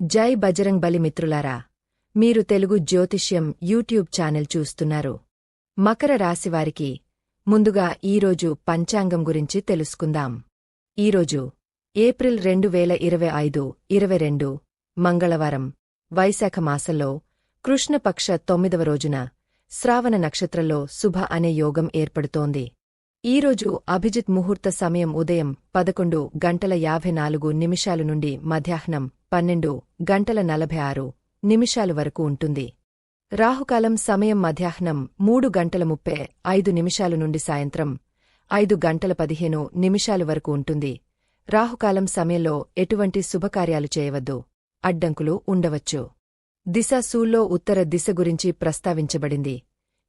జై బజరంగ్ బలి మిత్రులారా మీరు తెలుగు జ్యోతిష్యం యూట్యూబ్ ఛానల్ చూస్తున్నారు. మకర రాశివారికి ముందుగా ఈరోజు పంచాంగం గురించి తెలుసుకుందాం. ఈరోజు ఏప్రిల్ రెండు వేల ఇరవై ఐదు ఇరవై రెండు మంగళవారం వైశాఖ మాసంలో కృష్ణపక్ష తొమ్మిదవ రోజున శ్రావణ నక్షత్రంలో శుభ అనే యోగం ఏర్పడుతోంది. ఈరోజు అభిజిత్ ముహూర్త సమయం ఉదయం పదకొండు గంటల యాభై నాలుగు నిమిషాలు నుండి మధ్యాహ్నం పన్నెండు గంటల నలభై ఆరు నిమిషాలు వరకు ఉంటుంది. రాహుకాలం సమయం మధ్యాహ్నం మూడు గంటల ముప్పై ఐదు నిమిషాలు నుండి సాయంత్రం ఐదు గంటల పదిహేను నిమిషాలు వరకు ఉంటుంది. రాహుకాలం సమయంలో ఎటువంటి శుభకార్యాలు చేయవద్దు. అడ్డంకులు ఉండవచ్చు. దిశ సూల్లో ఉత్తర దిశ గురించి ప్రస్తావించబడింది.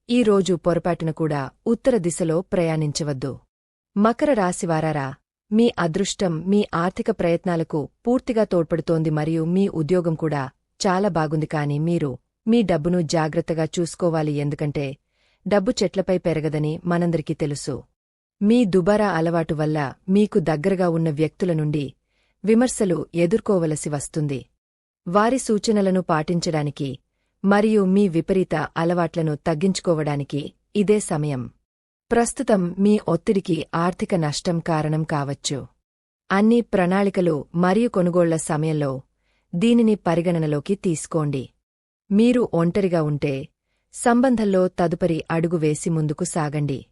ఈ రోజు పొరపాటున కూడా ఉత్తర దిశలో ప్రయాణించవద్దు. మకర రాశివారారా మీ అదృష్టం మీ ఆర్థిక ప్రయత్నాలకు పూర్తిగా తోడ్పడుతోంది మరియు మీ ఉద్యోగం కూడా చాలా బాగుంది కాని మీరు మీ డబ్బును జాగ్రత్తగా చూసుకోవాలి ఎందుకంటే డబ్బు చెట్లపై పెరగదని మనందరికీ తెలుసు. మీ దుబారా అలవాటు వల్ల మీకు దగ్గరగా ఉన్న వ్యక్తుల నుండి విమర్శలు ఎదుర్కోవలసి వస్తుంది. వారి సూచనలను పాటించడానికి మరియు మీ విపరీత అలవాట్లను తగ్గించుకోవడానికి ఇదే సమయం. ప్రస్తుతం మీ ఒత్తిడికి ఆర్థిక నష్టం కారణం కావచ్చు. అన్ని ప్రణాళికలు మరియు కొనుగోళ్ళ సమయంలో దీనిని పరిగణనలోకి తీసుకోండి. మీరు ఒంటరిగా ఉంటే సంబంధంలో తదుపరి అడుగు వేసి ముందుకు సాగండి.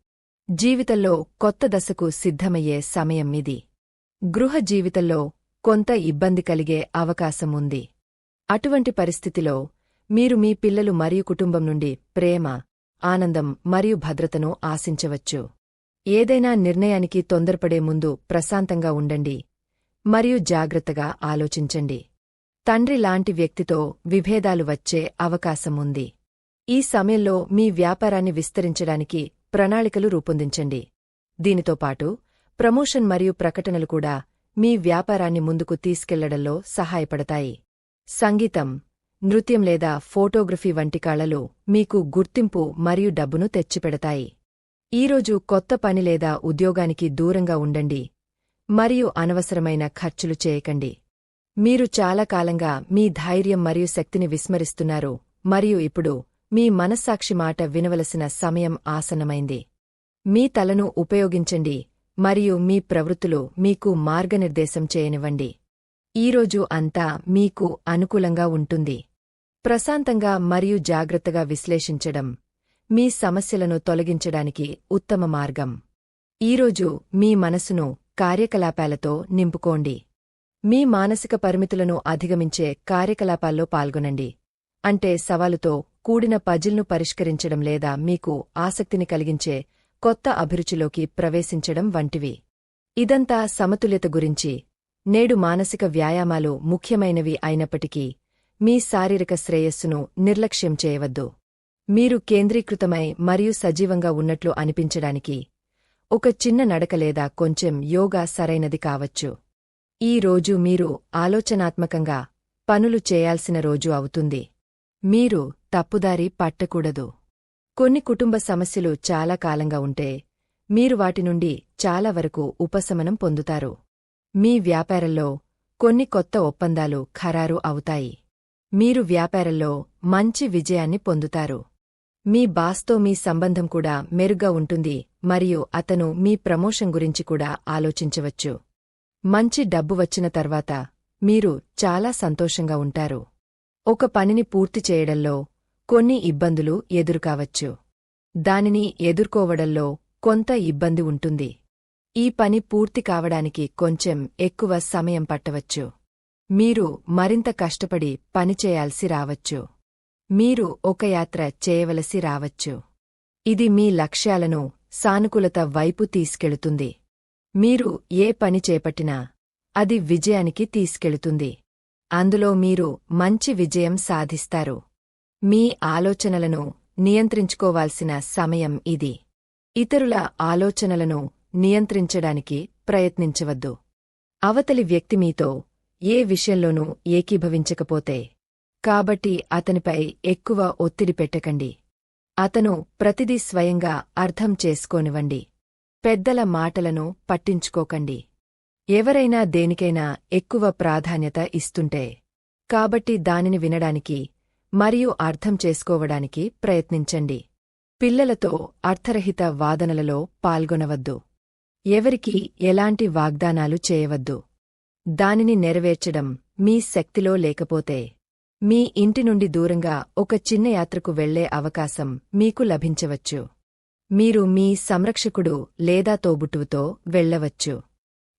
జీవితంలో కొత్త దశకు సిద్ధమయ్యే సమయం ఇది. గృహ జీవితంలో కొంత ఇబ్బంది కలిగే అవకాశం ఉంది. అటువంటి పరిస్థితిలో మీరు మీ పిల్లలు మరియు కుటుంబం నుండి ప్రేమ ఆనందం మరియు భద్రతను ఆశించవచ్చు. ఏదైనా నిర్ణయానికి తొందరపడే ముందు ప్రశాంతంగా ఉండండి మరియు జాగ్రత్తగా ఆలోచించండి. తండ్రి లాంటి వ్యక్తితో విభేదాలు వచ్చే అవకాశం ఉంది. ఈ సమయంలో మీ వ్యాపారాన్ని విస్తరించడానికి ప్రణాళికలు రూపొందించండి. దీనితో పాటు ప్రమోషన్ మరియు ప్రకటనలు కూడా మీ వ్యాపారాన్ని ముందుకు తీసుకెళ్ళడంలో సహాయపడతాయి. సంగీతం నృత్యం లేదా ఫోటోగ్రఫీ వంటి కళలు మీకు గుర్తింపు మరియు డబ్బును తెచ్చిపెడతాయి. ఈరోజు కొత్త పని లేదా ఉద్యోగానికి దూరంగా ఉండండి మరియు అనవసరమైన ఖర్చులు చేయకండి. మీరు చాలా కాలంగా మీ ధైర్యం మరియు శక్తిని విస్మరిస్తున్నారు మరియు ఇప్పుడు మీ మనస్సాక్షి మాట వినవలసిన సమయం ఆసన్నమైంది. మీ తలను ఉపయోగించండి మరియు మీ ప్రవృత్తులు మీకు మార్గనిర్దేశం చేయనివ్వండి. ఈరోజు అంతా మీకు అనుకూలంగా ఉంటుంది. ప్రశాంతంగా మరియు జాగ్రత్తగా విశ్లేషించడం మీ సమస్యలను తొలగించడానికి ఉత్తమ మార్గం. ఈరోజు మీ మనసును కార్యకలాపాలతో నింపుకోండి. మీ మానసిక పరిమితులను అధిగమించే కార్యకలాపాల్లో పాల్గొనండి. అంటే సవాలుతో కూడిన పజిల్ను పరిష్కరించడం లేదా మీకు ఆసక్తిని కలిగించే కొత్త అభిరుచిలోకి ప్రవేశించడం వంటివి. ఇదంతా సమతుల్యత గురించి నేడు మానసిక వ్యాయామాలు ముఖ్యమైనవి అయినప్పటికీ మీ శారీరక శ్రేయస్సును నిర్లక్ష్యం చేయవద్దు. మీరు కేంద్రీకృతమై మరియు సజీవంగా ఉన్నట్లు అనిపించడానికి ఒక చిన్న నడక లేదా కొంచెం యోగా సరైనది కావచ్చు. ఈ రోజు మీరు ఆలోచనాత్మకంగా పనులు చేయాల్సిన రోజు అవుతుంది. మీరు తప్పుదారి పట్టకూడదు. కొన్ని కుటుంబ సమస్యలు చాలా కాలంగా ఉంటే మీరు వాటి నుండి చాలా వరకు ఉపశమనం పొందుతారు. మీ వ్యాపారంలో కొన్ని కొత్త ఒప్పందాలు ఖరారు అవుతాయి. మీరు వ్యాపారంలో మంచి విజయాన్ని పొందుతారు. మీ బాస్తో మీ సంబంధం కూడా మెరుగ్గా ఉంటుంది మరియు అతను మీ ప్రమోషన్ గురించి కూడా ఆలోచించవచ్చు. మంచి డబ్బు వచ్చిన తర్వాత మీరు చాలా సంతోషంగా ఉంటారు. ఒక పనిని పూర్తి చేయడంలో కొన్ని ఇబ్బందులు ఎదురుకావచ్చు. దానిని ఎదుర్కోవడంలో కొంత ఇబ్బంది ఉంటుంది. ఈ పని పూర్తి కావడానికి కొంచెం ఎక్కువ సమయం పట్టవచ్చు. మీరు మరింత కష్టపడి పనిచేయాల్సి రావచ్చు. మీరు ఒక యాత్ర చేయవలసి రావచ్చు. ఇది మీ లక్ష్యాలను సానుకూలత వైపు తీసుకెళుతుంది. మీరు ఏ పని చేపట్టినా అది విజయానికి తీసుకెళుతుంది. అందులో మీరు మంచి విజయం సాధిస్తారు. మీ ఆలోచనలను నియంత్రించుకోవాల్సిన సమయం ఇది. ఇతరుల ఆలోచనలను నియంత్రించడానికి ప్రయత్నించవద్దు. అవతలి వ్యక్తి మీతో ఏ విషయంలోనూ ఏకీభవించకపోతే. కాబట్టి అతనిపై ఎక్కువ ఒత్తిడి పెట్టకండి. అతను ప్రతిదీ స్వయంగా అర్థం చేసుకోనివ్వండి. పెద్దల మాటలను పట్టించుకోకండి. ఎవరైనా దేనికైనా ఎక్కువ ప్రాధాన్యత ఇస్తుంటే. కాబట్టి దానిని వినడానికి మరియు అర్థం చేసుకోవడానికి ప్రయత్నించండి. పిల్లలతో అర్థరహిత వాదనలలో పాల్గొనవద్దు. ఎవరికీ ఎలాంటి వాగ్దానాలు చేయవద్దు. దానిని నెరవేర్చడం మీ శక్తిలో లేకపోతే మీ ఇంటి నుండి దూరంగా ఒక చిన్న యాత్రకు వెళ్ళే అవకాశం మీకు లభించవచ్చు. మీరు మీ సంరక్షకుడు లేదా తోబుట్టువుతో వెళ్ళవచ్చు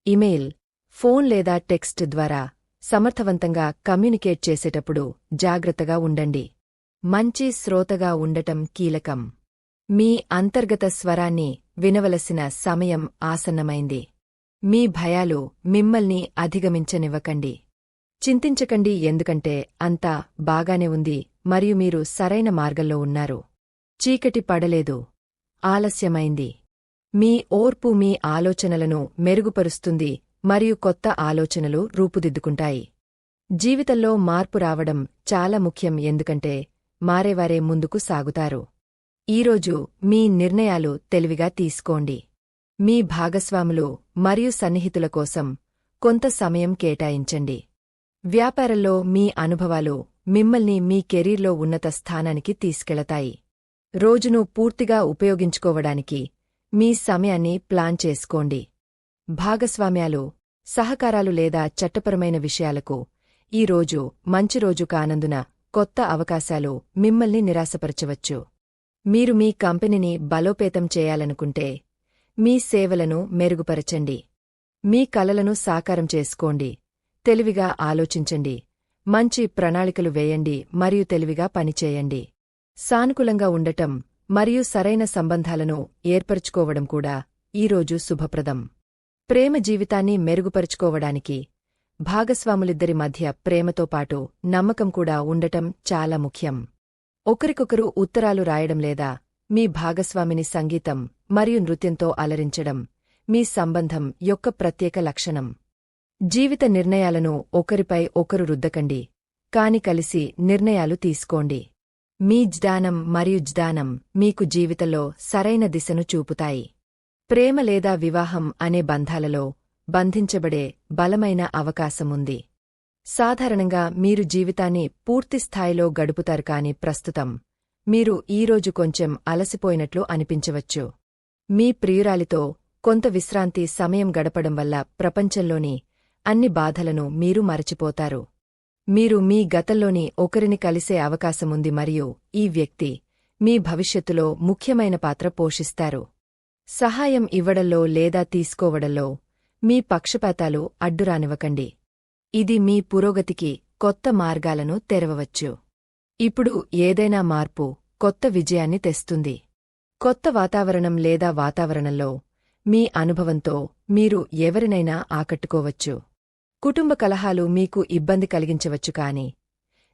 ఇమెయిల్ ఫోన్ లేదా టెక్స్ట్ ద్వారా సమర్థవంతంగా కమ్యూనికేట్ చేసేటప్పుడు జాగ్రత్తగా ఉండండి. మంచి శ్రోతగా ఉండటం కీలకం. మీ అంతర్గత స్వరాన్ని వినవలసిన సమయం ఆసన్నమైంది. మీ భయాలు మిమ్మల్ని అధిగమించనివ్వకండి. చింతించకండి ఎందుకంటే అంతా బాగానే ఉంది మరియు మీరు సరైన మార్గంలో ఉన్నారు. చీకటి పడలేదు. ఆలస్యమైంది. మీ ఓర్పు మీ ఆలోచనలను మెరుగుపరుస్తుంది మరియు కొత్త ఆలోచనలు రూపుదిద్దుకుంటాయి. జీవితంలో మార్పు రావడం చాలా ముఖ్యం ఎందుకంటే మారేవారే ముందుకు సాగుతారు. ఈరోజు మీ నిర్ణయాలు తెలివిగా తీసుకోండి. మీ భాగస్వాములు మరియు సన్నిహితుల కోసం కొంత సమయం కేటాయించండి. వ్యాపారంలో మీ అనుభవాలు మిమ్మల్ని మీ కెరీర్లో ఉన్నత స్థానానికి తీసుకెళతాయి. రోజును పూర్తిగా ఉపయోగించుకోవడానికి మీ సమయాన్ని ప్లాన్ చేసుకోండి. భాగస్వామ్యాలు సహకారాలు లేదా చట్టపరమైన విషయాలకు ఈ రోజు మంచి రోజు కానందున కొత్త అవకాశాలు మిమ్మల్ని నిరాశపరచవచ్చు. మీరు మీ కంపెనీని బలోపేతం చేయాలనుకుంటే మీ సేవలను మెరుగుపరచండి. మీ కలలను సాకారం చేసుకోండి. తెలివిగా ఆలోచించండి. మంచి ప్రణాళికలు వేయండి మరియు తెలివిగా పనిచేయండి. సానుకూలంగా ఉండటం మరియు సరైన సంబంధాలను ఏర్పరుచుకోవడం కూడా ఈరోజు శుభప్రదం. ప్రేమ జీవితాన్ని మెరుగుపరుచుకోవడానికి భాగస్వాములిద్దరి మధ్య ప్రేమతో పాటు నమ్మకం కూడా ఉండటం చాలా ముఖ్యం. ఒకరికొకరు ఉత్తరాలు రాయడం లేదా మీ భాగస్వామిని సంగీతం మరియు నృత్యంతో అలరించడం మీ సంబంధం యొక్క ప్రత్యేక లక్షణం. జీవిత నిర్ణయాలను ఒకరిపై ఒకరు రుద్దకండి. కాని కలిసి నిర్ణయాలు తీసుకోండి. మీ జ్ఞానం మరియు జ్ఞానం మీకు జీవితంలో సరైన దిశను చూపుతాయి. ప్రేమ లేదా వివాహం అనే బంధాలలో బంధించబడే బలమైన అవకాశముంది. సాధారణంగా మీరు జీవితాన్ని పూర్తిస్థాయిలో గడుపుతారు కాని ప్రస్తుతం మీరు ఈరోజు కొంచెం అలసిపోయినట్లు అనిపించవచ్చు. మీ ప్రియురాలితో కొంత విశ్రాంతి సమయం గడపడం వల్ల ప్రపంచంలోని అన్ని బాధలను మీరు మరచిపోతారు. మీరు మీ గతంలోని ఒకరిని కలిసే అవకాశముంది మరియు ఈ వ్యక్తి మీ భవిష్యత్తులో ముఖ్యమైన పాత్ర పోషిస్తారు. సహాయం ఇవ్వడంలో లేదా తీసుకోవడంలో మీ పక్షపాతాలు అడ్డురానివ్వకండి. ఇది మీ పురోగతికి కొత్త మార్గాలను తెరవవచ్చు. ఇప్పుడు ఏదైనా మార్పు కొత్త విజయాన్ని తెస్తుంది. కొత్త వాతావరణం లేదా వాతావరణంలో మీ అనుభవంతో మీరు ఎవరినైనా ఆకట్టుకోవచ్చు. కుటుంబ కలహాలు మీకు ఇబ్బంది కలిగించవచ్చు కాని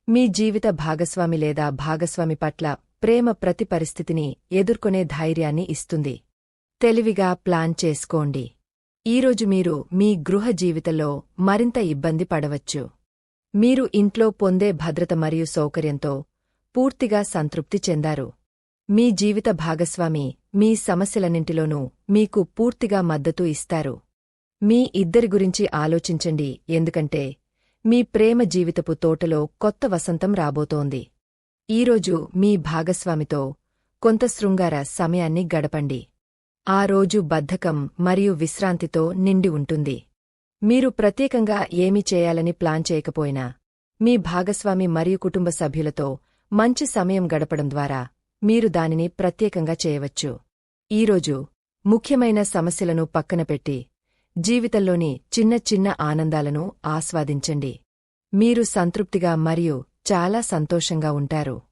మీ జీవిత భాగస్వామి లేదా భాగస్వామి పట్ల ప్రేమ ప్రతి పరిస్థితిని ఎదుర్కొనే ధైర్యాన్ని ఇస్తుంది. తెలివిగా ప్లాన్ చేసుకోండి. ఈరోజు మీరు మీ గృహ జీవితంలో మరింత ఇబ్బంది పడవచ్చు. మీరు ఇంట్లో పొందే భద్రత మరియు సౌకర్యంతో పూర్తిగా సంతృప్తి చెందారు. మీ జీవిత భాగస్వామి మీ సమస్యలన్నింటిలోనూ మీకు పూర్తిగా మద్దతు ఇస్తారు. మీ ఇద్దరి గురించి ఆలోచించండి ఎందుకంటే మీ ప్రేమ జీవితపు తోటలో కొత్త వసంతం రాబోతోంది. ఈరోజు మీ భాగస్వామితో కొంత శృంగార సమయాన్ని గడపండి. ఆ రోజు బద్ధకం మరియు విశ్రాంతితో నిండి ఉంటుంది. మీరు ప్రత్యేకంగా ఏమీ చేయాలని ప్లాన్ చేయకపోయినా మీ భాగస్వామి మరియు కుటుంబ సభ్యులతో మంచి సమయం గడపడం ద్వారా మీరు దానిని ప్రత్యేకంగా చేయవచ్చు. ఈరోజు ముఖ్యమైన సమస్యలను పక్కనపెట్టి జీవితంలోని చిన్న చిన్న ఆనందాలను ఆస్వాదించండి. మీరు సంతృప్తిగా మరియు చాలా సంతోషంగా ఉంటారు.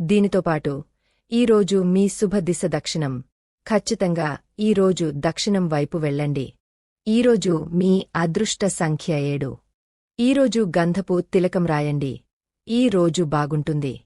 దీనితోపాటు ఈరోజు మీ శుభ దిశ దక్షిణం. ఖచ్చితంగా ఈరోజు దక్షిణం వైపు వెళ్ళండి. ఈరోజు మీ అదృష్ట సంఖ్య ఏడు. ఈరోజు గంధపు తిలకం రాయండి. ఈ రోజు బాగుంటుంది.